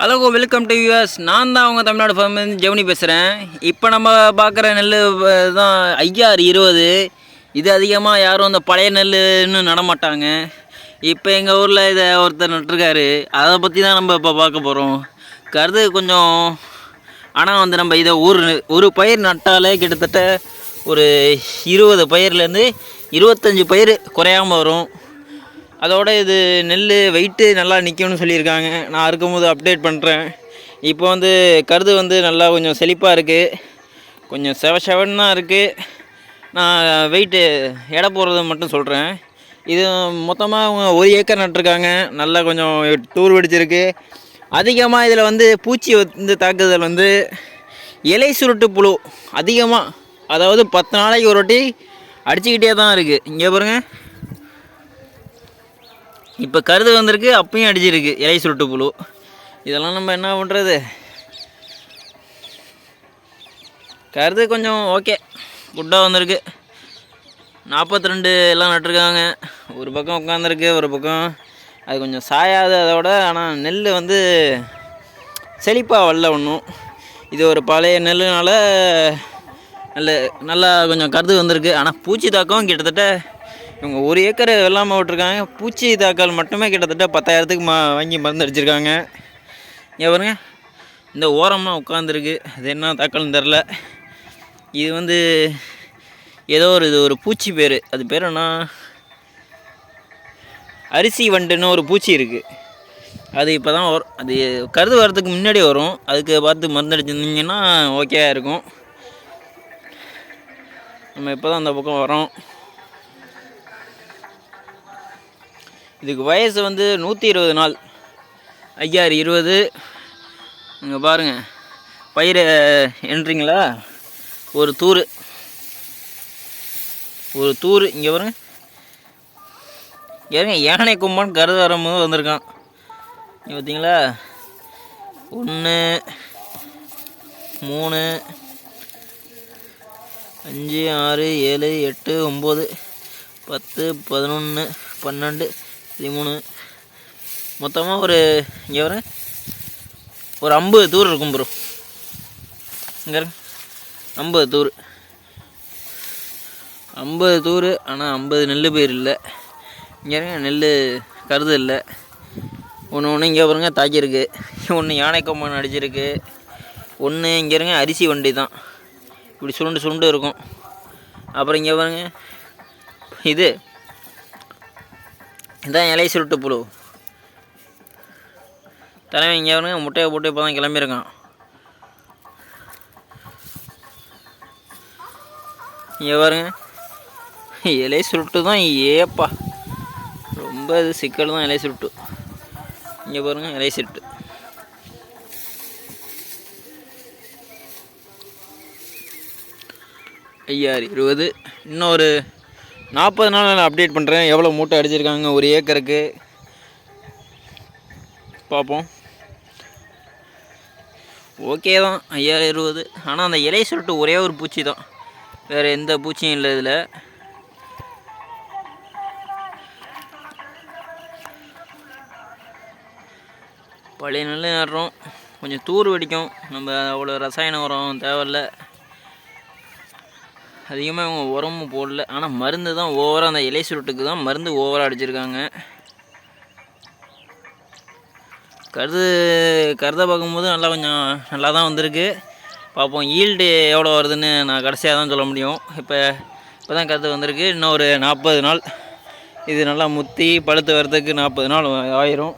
Hello welcome to US நான் தான் அவங்க தமிழ்நாடு ஃபார்ம் ஜெவனி பேசுகிறேன் இப்போ நம்ம பார்க்குற நெல் தான் ஐயாறு இருபது. இது அதிகமாக யாரும் அந்த பழைய நெல் நடமாட்டாங்க இப்போ எங்கள் ஊரில் இதை ஒருத்தர் நட்டிருக்காரு. அதை பற்றி தான் நம்ம இப்போ பார்க்க போகிறோம் கருது கொஞ்சம் ஆனால் வந்து நம்ம இதை ஒரு ஒரு பயிர் நட்டாலே கிட்டத்தட்ட ஒரு இருபது பயிர்லேருந்து இருபத்தஞ்சி பயிர் குறையாமல் வரும். அதோட இது நெல் வெயிட்டு நல்லா நிற்கும்னு சொல்லியிருக்காங்க. நான் இருக்கும்போது அப்டேட் பண்ணுறேன் இப்போ வந்து கருது வந்து நல்லா கொஞ்சம் செழிப்பாக இருக்குது கொஞ்சம் செவ செவன் தான் இருக்குது நான் வெயிட்டு எடை போடுறது மட்டும் சொல்கிறேன் இது மொத்தமாக அவங்க ஒரு ஏக்கர் நட்டிருக்காங்க. நல்லா கொஞ்சம் டூர் வெடிச்சிருக்கு. அதிகமாக இதில் வந்து பூச்சி வந்து தாக்குதல் வந்து இலை சுருட்டு புழு அதிகமாக அதாவது பத்து நாளைக்கு ஒரு வாட்டி அடிச்சுக்கிட்டே தான் இருக்குது இங்கே பாருங்கள் இப்போ கருது வந்திருக்கு அப்பயும் அடிச்சிருக்கு. இலை சுருட்டு புழு. இதெல்லாம் நம்ம என்ன பண்ணுறது கருது கொஞ்சம் ஓகே குட்டாக வந்திருக்கு. நாற்பத்தி ரெண்டு எல்லாம் நட்டிருக்காங்க. ஒரு பக்கம் உட்காந்துருக்கு ஒரு பக்கம் அது கொஞ்சம் சாயாது அதோட. ஆனால் நெல் வந்து செழிப்பாக வரல ஒன்றும் இது ஒரு பழைய நெல்லுனால நல்ல நல்லா கொஞ்சம் கருது வந்திருக்கு. ஆனால் பூச்சி தாக்கம் கிட்டத்தட்ட இவங்க ஒரு ஏக்கர் வெள்ளாமல் விட்ருக்காங்க பூச்சி தாக்கல் மட்டுமே கிட்டத்தட்ட பத்தாயிரத்துக்கு மா வாங்கி மருந்து அடிச்சிருக்காங்க. இங்கே பாருங்க. இந்த ஓரமாக உட்காந்துருக்கு அது என்ன தாக்கல்னு தெரில இது வந்து ஏதோ ஒரு இது ஒரு பூச்சி பேர். அது பேர் என்ன? அரிசி வண்டுன்னு ஒரு பூச்சி இருக்குது அது இப்போ தான் வரும் அது கருது வரதுக்கு முன்னாடி வரும். அதுக்கு பார்த்து மருந்து அடிச்சிருந்தீங்கன்னா ஓகே இருக்கும். நம்ம இப்போ தான் அந்த பக்கம் வரோம். இதுக்கு வயசு வந்து நூற்றி இருபது நாள். ஐயாறு இருபது. இங்கே பாருங்கள் பயிரை என்றீங்களா? ஒரு தூர் ஒரு தூர் இங்கே பாருங்க. ஏங்க யானை கும்பன் கருது வரும்போது வந்திருக்கான். இங்கே பார்த்தீங்களா ஒன்று மூணு அஞ்சு ஆறு ஏழு எட்டு ஒம்பது பத்து பதினொன்று பன்னெண்டு பதிமூணு. மொத்தமாக ஒரு இங்கே வர ஒரு ஐம்பது தூர் இருக்கும் ப்ரோ இங்கே ஐம்பது தூர். ஐம்பது தூர் ஆனால் ஐம்பது நெல் பயிர் இல்லை. இங்கே இருங்க நெல் கருது இல்லை. ஒன்று ஒன்று இங்கே பாருங்க தாக்கியிருக்கு. ஒன்று யானை கொம்பன் அடிச்சிருக்கு ஒன்று இங்கே இருங்க அரிசி வண்டி தான். இப்படி சுருண்டு சுருண்டு இருக்கும். அப்புறம் இங்கே பாருங்க. இது இதான் இலை சுருட்டு புழு. தலைமை இங்கே பாருங்க முட்டையை போட்டு இப்போ தான் கிளம்பியிருக்கான். இங்கே பாருங்க. இலை சுருட்டு தான் ஏப்பா. ரொம்ப இது சிக்கல் தான் இலை சுருட்டு. இங்கே பாருங்க இலை சுருட்டு. ஐயாறு இருபது. இன்னொரு நாற்பது நாள் நான் அப்டேட் பண்ணுறேன் எவ்வளோ மூட்டை அடிச்சிருக்காங்க? ஒரு ஏக்கருக்கு. பார்ப்போம். ஓகே தான். ஐயாயிரம் இருபது. ஆனால் அந்த இலை சொல்லிட்டு ஒரே ஒரு பூச்சி தான். வேறு எந்த பூச்சியும் இல்லை இதில். பழைய நெல் நடுறோம். கொஞ்சம் தூர் வெடிக்கும். நம்ம அவ்வளோ ரசாயன உரம் தேவையில்ல. அதிகமாக இவங்க உரமும் போடல. ஆனால் மருந்து தான் ஓவராக அந்த இலை சுருட்டுக்கு தான் மருந்து ஓவராக அடிச்சிருக்காங்க. கருது கருதை பார்க்கும்போது நல்லா கொஞ்சம் நல்லா தான் வந்திருக்கு. பார்ப்போம் ஈல்டு எவ்வளோ வருதுன்னு நான் கடைசியாக தான் சொல்ல முடியும். இப்போ இப்போ தான் கருது வந்திருக்கு. இன்னும் ஒரு நாற்பது நாள். இது நல்லா முத்தி பழுத்து வரதுக்கு நாற்பது நாள் ஆயிரும்.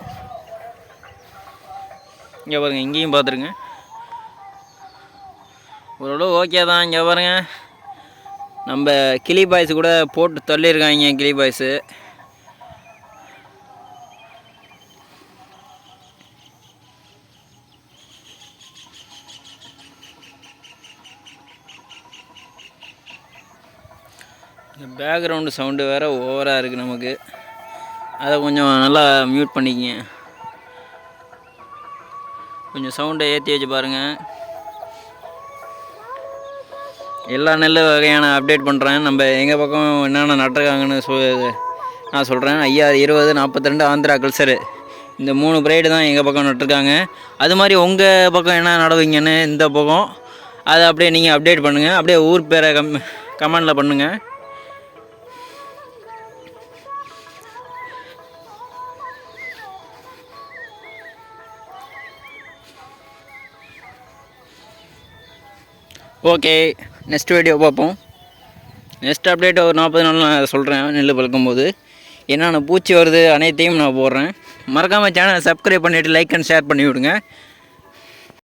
இங்கே பாருங்கள் இங்கேயும் பார்த்துருங்க. ஓரளவு ஓகே தான் இங்கே பாருங்கள் நம்ம கிளி பாய்ஸ் கூட போட்டு தள்ளியிருக்காங்க கிளி பாய்ஸு. பேக்ரவுண்டு சவுண்டு வேறு ஓவராக இருக்குது நமக்கு. அதை கொஞ்சம் நல்லா மியூட் பண்ணிக்கங்க. கொஞ்சம் சவுண்டை ஏற்றி வச்சு பாருங்கள் எல்லா நெல் வகையான அப்டேட் பண்ணுறேன் நம்ம எங்கள் பக்கம் என்னென்ன நட்டுருக்காங்கன்னு சொ நான் சொல்கிறேன் ஐயா இருபது நாற்பத்தி ரெண்டு ஆந்திரா கல்சரு இந்த மூணு பிரைடு தான் எங்கள் பக்கம் நட்டுருக்காங்க அது மாதிரி உங்கள் பக்கம் என்ன நடவீங்கன்னு இந்த பக்கம் அதை அப்படியே நீங்கள் அப்டேட் பண்ணுங்கள் அப்படியே ஊர் பேரை கம் கமெண்டில் பண்ணுங்கள் ஓகே நெக்ஸ்ட் வீடியோ பார்ப்போம். நெக்ஸ்ட் அப்டேட் ஒரு நாற்பது நாள் நான் சொல்கிறேன் நெல் பழுக்கும் போது என்னென்ன பூச்சி வருது அனைத்தையும் நான் போடுறேன். மறக்காமல் சேனலை சப்ஸ்கிரைப் பண்ணிவிட்டு லைக் அண்ட் ஷேர் பண்ணி விடுங்க